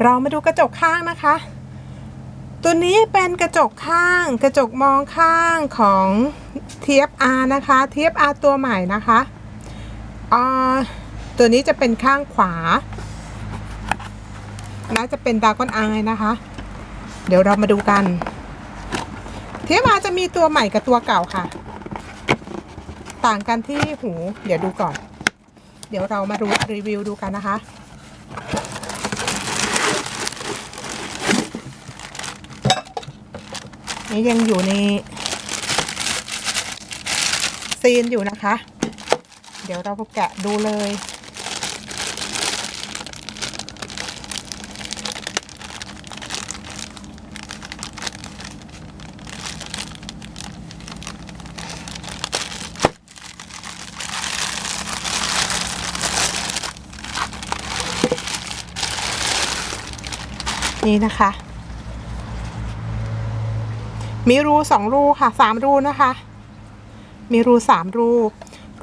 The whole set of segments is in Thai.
เรามาดูกระจกข้างนะคะ ตัวนี้เป็นกระจกข้าง กระจกมองข้างของ TFR นะคะ TFR ตัวใหม่นะคะอ่าตัวนี้จะเป็นข้างขวา น่าจะเป็นดากอนอายนะคะ เดี๋ยวเรามาดูกัน TFR จะมีตัวใหม่กับตัวเก่าค่ะ ต่างกันที่หู เดี๋ยวดูก่อน เดี๋ยวเรามาดูรีวิวดูกันนะคะ นี่ยังอยู่ในซีนอยู่นะคะ เดี๋ยวเราแกะดูเลย นี่นะคะ มีรูสองรูค่ะสามรูนะคะ มีรูสามรู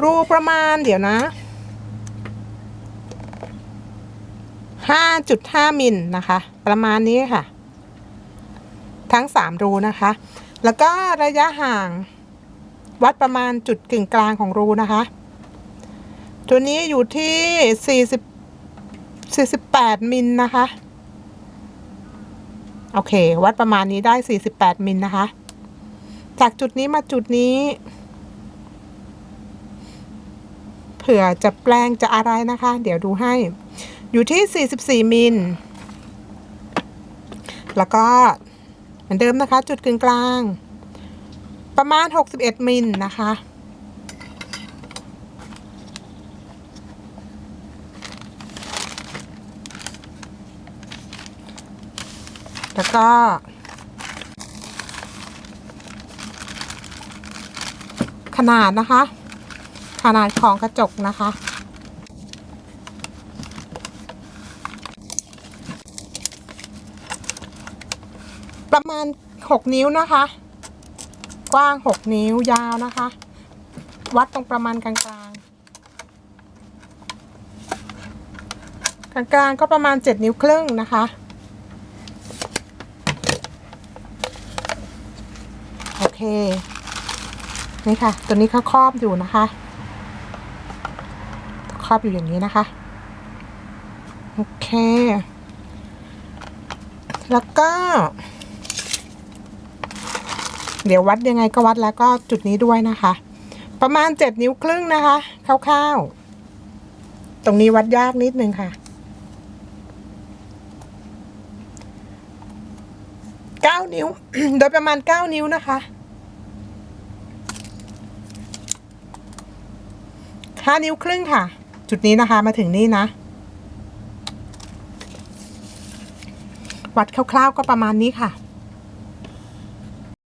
รูประมาณเดี๋ยวนะห้าจุดห้ามิลนะคะ ประมาณนี้ค่ะ ทั้งสามรูนะคะ แล้วก็ระยะห่างวัดประมาณจุดกึ่งกลางของรูนะคะ ตัวนี้อยู่ที่สี่สิบสี่สิบแปดมิลนะคะ โอเค วัดประมาณนี้ได้ 48 มิลนะคะ จากจุดนี้มาจุดนี้ เผื่อจะแปลงจะอะไรนะคะ เดี๋ยวดูให้ อยู่ที่ 44 มิล แล้วก็เหมือนเดิมนะคะ จุดกึ่งกลาง ประมาณ 61 มิลนะคะ แล้วก็ขนาดนะคะ ขนาดของกระจกนะคะ ประมาณ 6 นิ้วนะคะ กว้าง 6 นิ้วยาวนะคะ วัดตรงประมาณกลางๆกลางๆก็ประมาณ 7 นิ้วครึ่งนะคะ โอเค นี่ค่ะ ตัวนี้เขาครอบอยู่นะคะ ครอบอยู่อย่างนี้นะคะ โอเค แล้วก็ เดี๋ยววัดยังไงก็วัดแล้วก็จุดนี้ด้วยนะคะ ประมาณเจ็ดนิ้วครึ่งนะคะคร่าวๆ ตรงนี้วัดยากนิดนึงค่ะ เก้านิ้ว โดยประมาณเก้านิ้วนะคะห้านิ้วครึ่งค่ะ จุดนี้นะคะมาถึงนี่นะ วัดคร่าวๆก็ประมาณนี้ค่ะ